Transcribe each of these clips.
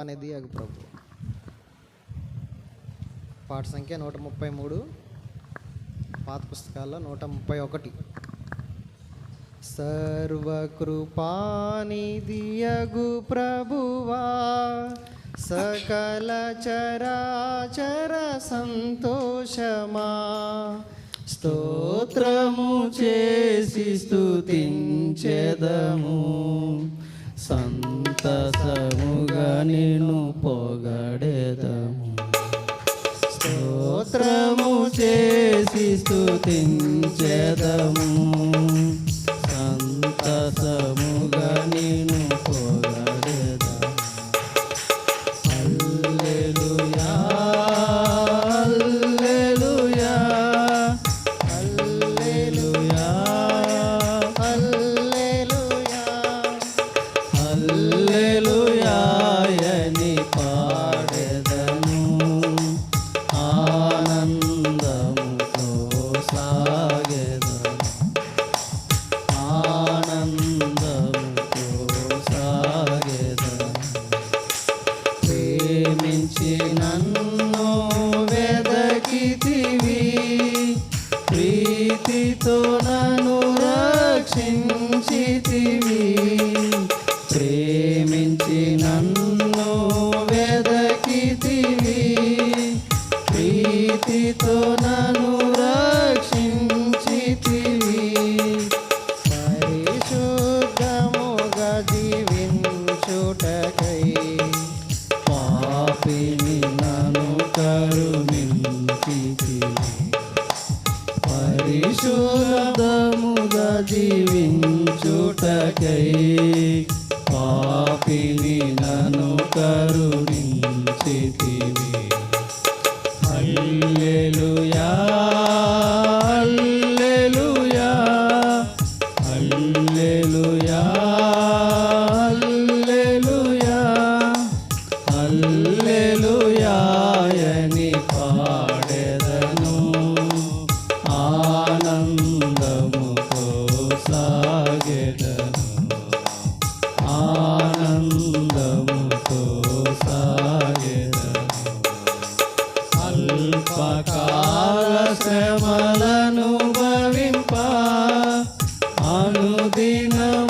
అనేది అగు ప్రభు. పాట సంఖ్య నూట ముప్పై మూడు పాత పుస్తకాల్లో నూట ముప్పై ఒకటి. సర్వకృపానిధియగు ప్రభువా సకల చరాచర సంతోషమా. స్తోత్రము చేసి స్తుతించెదము. సంతసముగా నిన్ను పొగడేదము. స్తోత్రము చేసి స్థుతించేదము సంతసముగా నిన్ను Father.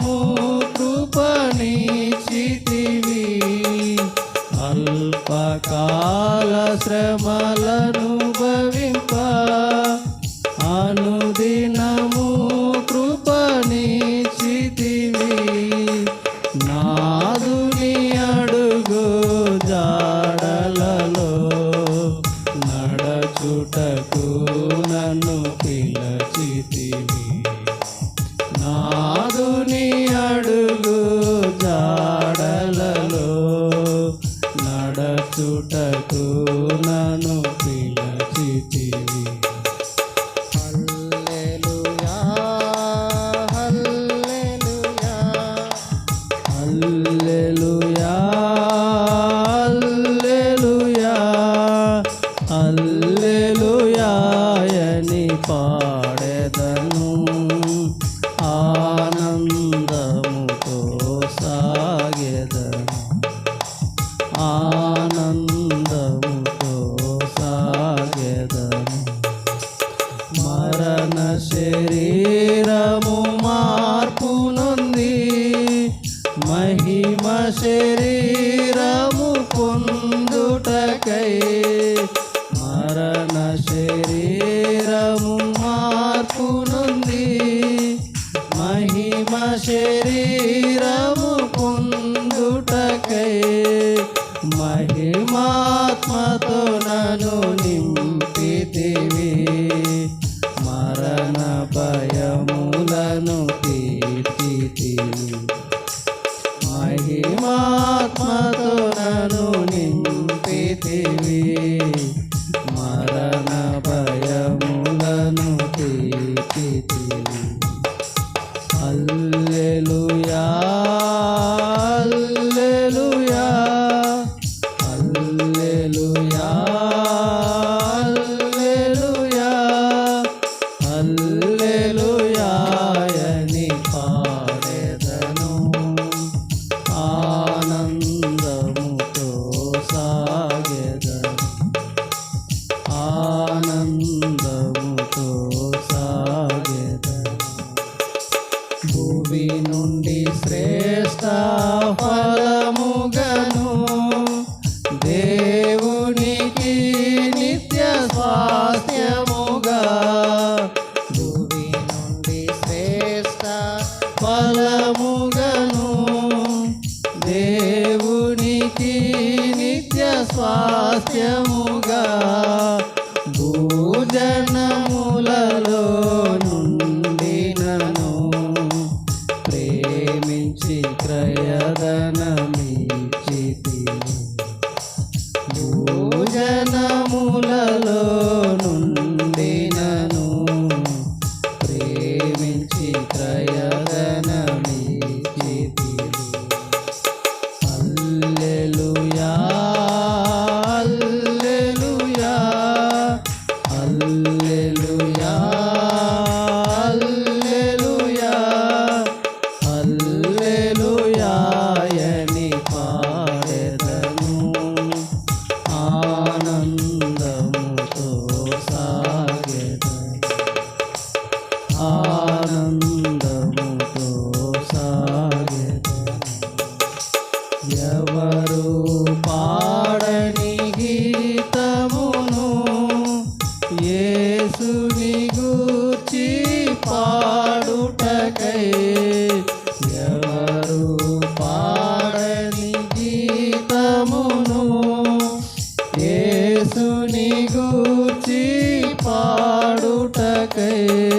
తాము కృపణిచితివి అల్పకాల శ్రమలను హృదయములను కీర్తి మహిమాత్మతో నను నింపితివి మరణ భయములను కీర్తి అల్లెలుయా Hallelujah. Hallelujah. के